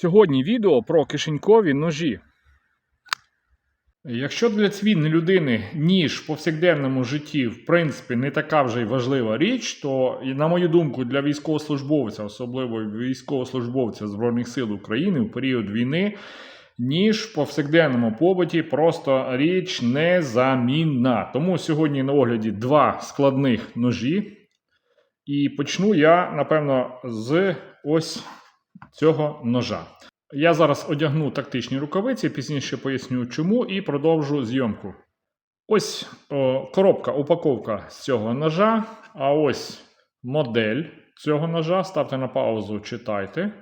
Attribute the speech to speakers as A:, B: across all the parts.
A: Сьогодні відео про кишенькові ножі. Якщо для цивільної людини ніж в повсякденному житті, в принципі, не така вже й важлива річ, то, на мою думку, для військовослужбовця, особливо військовослужбовця Збройних сил України в період війни, ніж в повсякденному побуті просто річ незамінна. Тому сьогодні на огляді два складних ножі. І почну я, напевно, з ось цього ножа. Я зараз одягну тактичні рукавиці, пізніше поясню чому, і продовжу зйомку. Ось о, коробка, упаковка з цього ножа, а ось модель цього ножа. Ставте на паузу, читайте.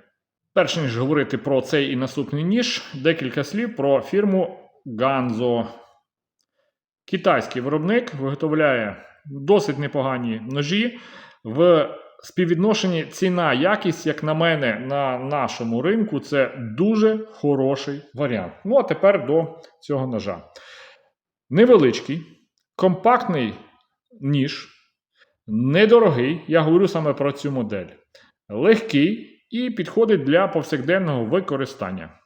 A: Перш ніж говорити про цей і наступний ніж, декілька слів про фірму Ganzo. Китайський виробник виготовляє досить непогані ножі. В співвідношенні ціна-якість, як на мене, на нашому ринку це дуже хороший варіант. Ну, а тепер до цього ножа. Невеличкий, компактний ніж, недорогий, я говорю саме про цю модель. Легкий і підходить для повсякденного використання.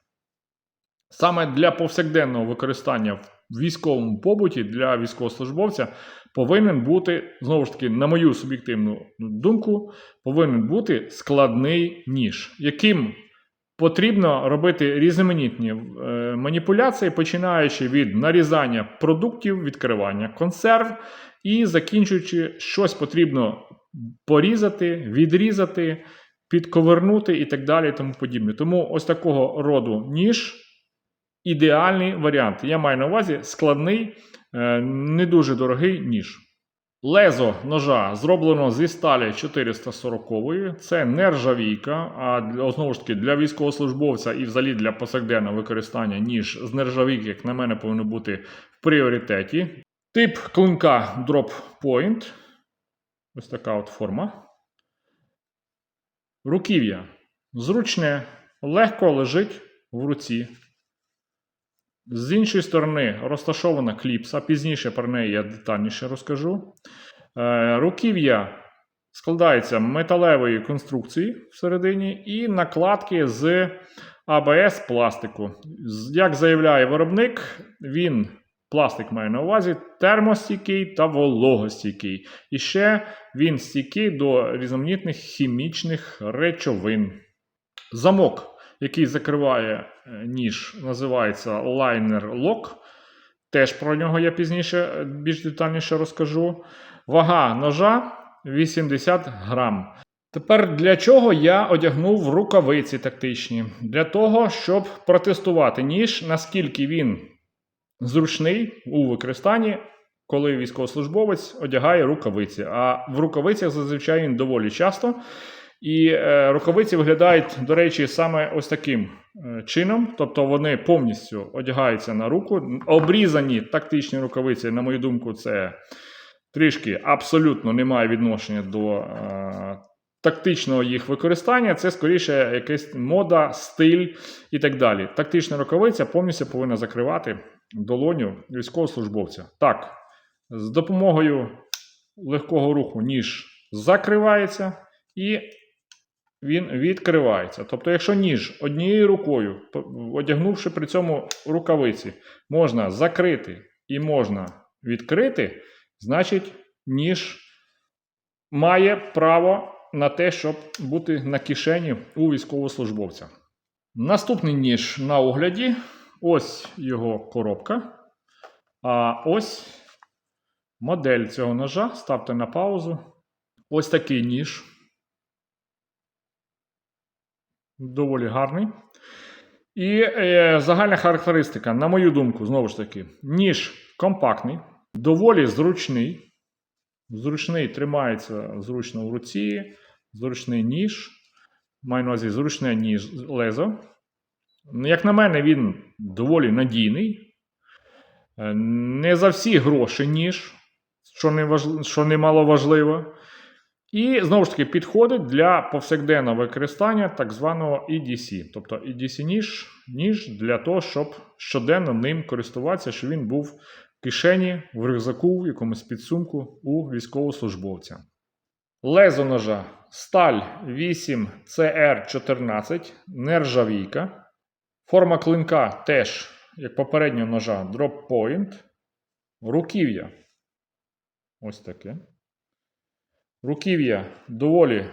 A: Саме для повсякденного використання в військовому побуті для військовослужбовця повинен бути, знову ж таки, на мою суб'єктивну думку, повинен бути складний ніж, яким потрібно робити різноманітні е, маніпуляції, починаючи від нарізання продуктів, відкривання консерв і закінчуючи, щось потрібно порізати, відрізати, підковернути і так далі. Тому подібне. Тому ось такого роду ніж. Ідеальний варіант. Я маю на увазі складний, не дуже дорогий ніж. Лезо ножа зроблено зі сталі 440 Це нержавійка, а знову ж таки для військовослужбовця і взагалі для повсякденного використання ніж з нержавійки, як на мене, повинен бути в пріоритеті. Тип клинка Drop Point. Ось така от форма. Руків'я зручне, легко лежить в руці. З іншої сторони розташована кліпса, пізніше про неї я детальніше розкажу. Е, руків'я складається металевої конструкції всередині і накладки з АБС пластику. Як заявляє виробник, він пластик має на увазі термостійкий та вологостійкий. І ще він стійкий до різноманітних хімічних речовин. Замок який закриває е, ніж, називається Liner Lock. Теж про нього я пізніше е, більш детальніше розкажу. Вага ножа 80 грам. Тепер для чого я одягнув рукавиці тактичні? Для того, щоб протестувати ніж, наскільки він зручний у використанні, коли військовослужбовець одягає рукавиці. А в рукавицях зазвичай він доволі часто. І е, рукавиці виглядають, до речі, саме ось таким е, чином. Тобто вони повністю одягаються на руку. Обрізані тактичні рукавиці, на мою думку, це трішки абсолютно не має відношення до е, тактичного їх використання. Це скоріше якась мода, стиль і так далі. Тактична рукавиця повністю повинна закривати долоню військовослужбовця. Так, з допомогою легкого руху ніж закривається. І він відкривається. Тобто, якщо ніж однією рукою, одягнувши при цьому рукавиці, можна закрити і можна відкрити, значить, ніж має право на те, щоб бути на кишені у військовослужбовця. Наступний ніж на огляді ось його коробка. А ось модель цього ножа. Ставте на паузу. Ось такий ніж. Доволі гарний. І е, загальна характеристика, на мою думку, знову ж таки, ніж компактний, доволі зручний. Зручний тримається зручно в руці, зручний ніж. Маю на увазі зручне ніж лезо. Як на мене, він доволі надійний. Е, не за всі гроші ніж, що немало важливо. І знову ж таки підходить для повсякденного використання так званого EDC. Тобто EDC ніж ніж для того, щоб щоденно ним користуватися, щоб він був в кишені, в рюкзаку, в якомусь підсумку у військовослужбовця. Лезо ножа сталь 8 cr 14 нержавійка. Форма клинка теж, як попереднього ножа, drop point. Руків'я. Ось таке. Руків'я доволі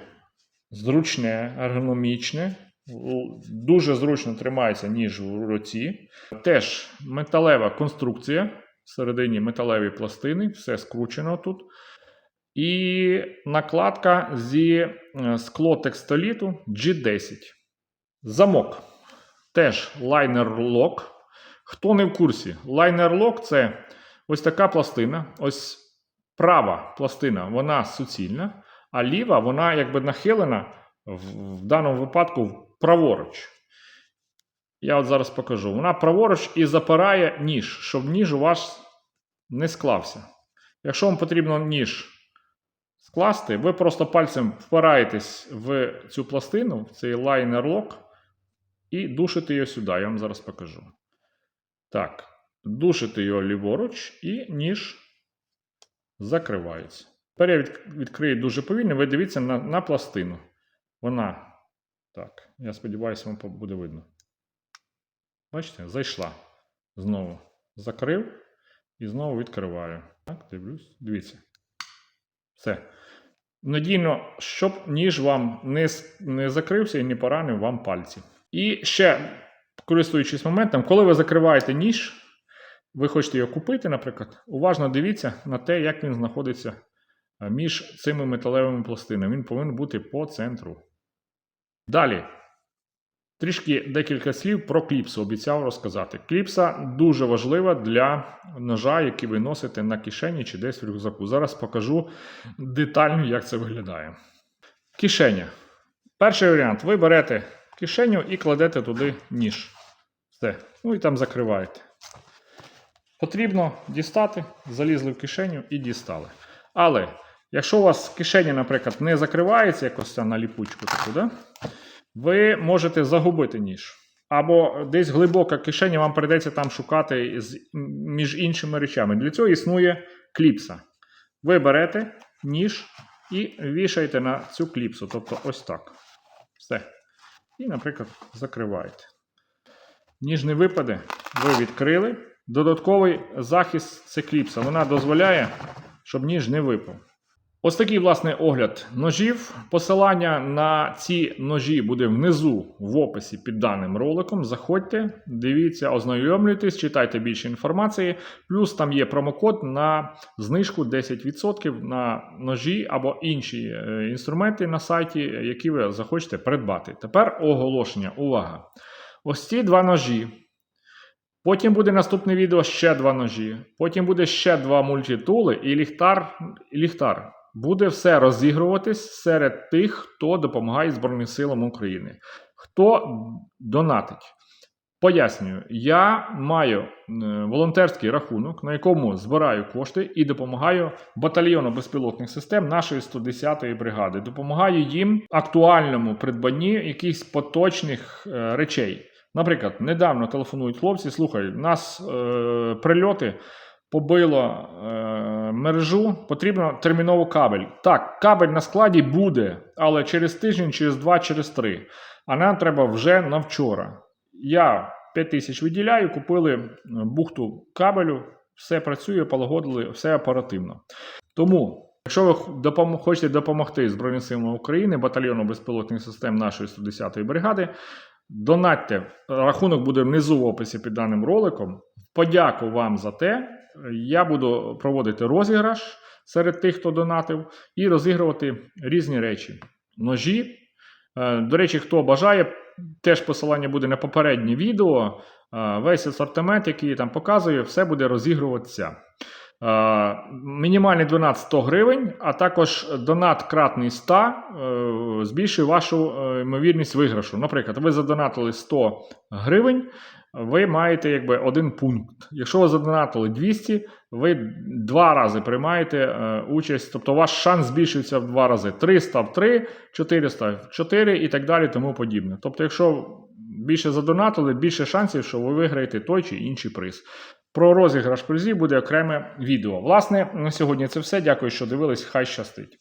A: зручне, ергономічне. Дуже зручно тримається ніж в руці. Теж металева конструкція. Всередині металеві пластини, все скручено тут. І накладка зі е, склотекстоліту G10. Замок. Теж лайнер лок. Хто не в курсі, лайнер лок це ось така пластина. Ось права пластина, вона суцільна, а ліва, вона якби нахилена в, в даному випадку праворуч. Я от зараз покажу. Вона праворуч і запирає ніж, щоб ніж у вас не склався. Якщо вам потрібно ніж скласти, ви просто пальцем впираєтесь в цю пластину, в цей лайнер лок, і душите її сюди. Я вам зараз покажу. Так, душите його ліворуч, і ніж закривається. Тепер я від- відкрию дуже повільно. Ви дивіться на, на пластину. Вона. Так, я сподіваюся, вам буде видно. Бачите, зайшла. Знову закрив і знову відкриваю. Так, дивлюсь. Дивіться. Все. Надійно, щоб ніж вам не, не закрився і не поранив вам пальці. І ще, користуючись моментом, коли ви закриваєте ніж, ви хочете його купити, наприклад, уважно дивіться на те, як він знаходиться е, між цими металевими пластинами. Він повинен бути по центру. Далі. Трішки декілька слів про кліпсу обіцяв розказати. Кліпса дуже важлива для ножа, який ви носите на кишені чи десь в рюкзаку. Зараз покажу детально, як це виглядає. Кишеня. Перший варіант. Ви берете кишеню і кладете туди ніж. Все. Ну і там закриваєте. Потрібно дістати, залізли в кишеню і дістали. Але якщо у вас кишеня, наприклад, не закривається якось ця на ліпучку таку, да? ви можете загубити ніж. Або десь глибока кишеня, вам прийдеться там шукати з, між іншими речами. Для цього існує кліпса. Ви берете ніж і вішаєте на цю кліпсу. Тобто ось так. Все. І, наприклад, закриваєте. Ніж не випаде, ви відкрили. Додатковий захист це кліпса. Вона дозволяє, щоб ніж не випав. Ось такий, власне, огляд ножів. Посилання на ці ножі буде внизу в описі під даним роликом. Заходьте, дивіться, ознайомлюйтесь, читайте більше інформації. Плюс там є промокод на знижку 10% на ножі або інші е, інструменти на сайті, які ви захочете придбати. Тепер оголошення. Увага! Ось ці два ножі. Потім буде наступне відео ще два ножі. Потім буде ще два мультитули і ліхтар. І ліхтар. Буде все розігруватись серед тих, хто допомагає Збройним силам України. Хто донатить. Пояснюю, я маю е, волонтерський рахунок, на якому збираю кошти і допомагаю батальйону безпілотних систем нашої 110-ї бригади. Допомагаю їм актуальному придбанні якихось поточних е, речей. Наприклад, недавно телефонують хлопці, слухай, у нас е, прильоти побило е, мережу, потрібно терміново кабель. Так, кабель на складі буде, але через тиждень, через два, через три. А нам треба вже на вчора. Я 5 тисяч виділяю, купили е, бухту кабелю, все працює, полагодили, все оперативно. Тому, якщо ви допом- хочете допомогти Збройним силам України, батальйону безпілотних систем нашої 110-ї бригади, донатьте. Рахунок буде внизу в описі під даним роликом. Подяку вам за те. Я буду проводити розіграш серед тих, хто донатив, і розігрувати різні речі. Ножі. Е, До речі, хто бажає, теж посилання буде на попереднє відео. Е, Весь асортимент, який я там показую, все буде розігруватися. Е, Мінімальний донат 100 гривень, а також донат кратний 100 е, збільшує вашу е, ймовірність виграшу. Наприклад, ви задонатили 100 гривень, ви маєте якби один пункт. Якщо ви задонатили 200, ви два рази приймаєте участь, тобто ваш шанс збільшується в два рази. 300 в 3, 400 в 4 і так далі, тому подібне. Тобто, якщо більше задонатили, більше шансів, що ви виграєте той чи інший приз. Про розіграш призів буде окреме відео. Власне, на сьогодні це все. Дякую, що дивились. Хай щастить.